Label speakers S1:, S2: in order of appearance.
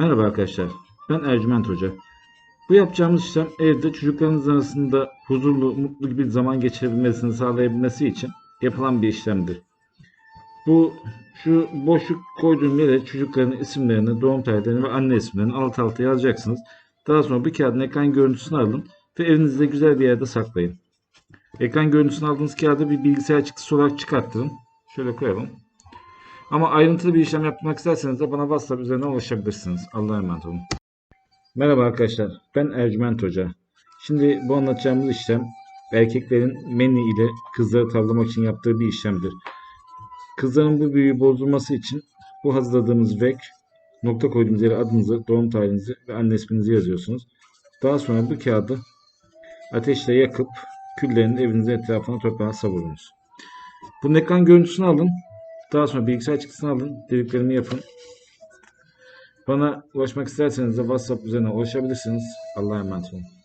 S1: Merhaba arkadaşlar, ben Ercüment Hoca. Bu yapacağımız işlem evde çocuklarınız arasında huzurlu, mutlu bir zaman geçirebilmesini sağlayabilmesi için yapılan bir işlemdir. Bu şu boşluk koyduğum yere çocukların isimlerini, doğum tarihlerini ve anne isimlerini alt alta yazacaksınız. Daha sonra bir kağıdın ekran görüntüsünü alın ve evinizde güzel bir yerde saklayın. Ekran görüntüsünü aldığınız kağıdı bir bilgisayar çıktısı olarak çıkarttırın. Şöyle koyalım. Ama ayrıntılı bir işlem yapmak isterseniz de bana WhatsApp üzerinden ulaşabilirsiniz. Allah'a emanet olun. Merhaba arkadaşlar. Ben Ercüment Hoca. Şimdi bu anlatacağımız işlem erkeklerin meni ile kızları tavlamak için yaptığı bir işlemdir. Kızların bu büyüyü bozulması için bu hazırladığımız vek nokta koyduğumuz yere adınızı, doğum tarihinizi ve anne isminizi yazıyorsunuz. Daha sonra bu kağıdı ateşle yakıp küllerini evinizin etrafına toprağa savurunuz. Bunun ekran görüntüsünü alın. Daha sonra bilgisayar çıktısını alın. Dediklerimi yapın. Bana ulaşmak isterseniz de WhatsApp üzerinden ulaşabilirsiniz. Allah'a emanet olun.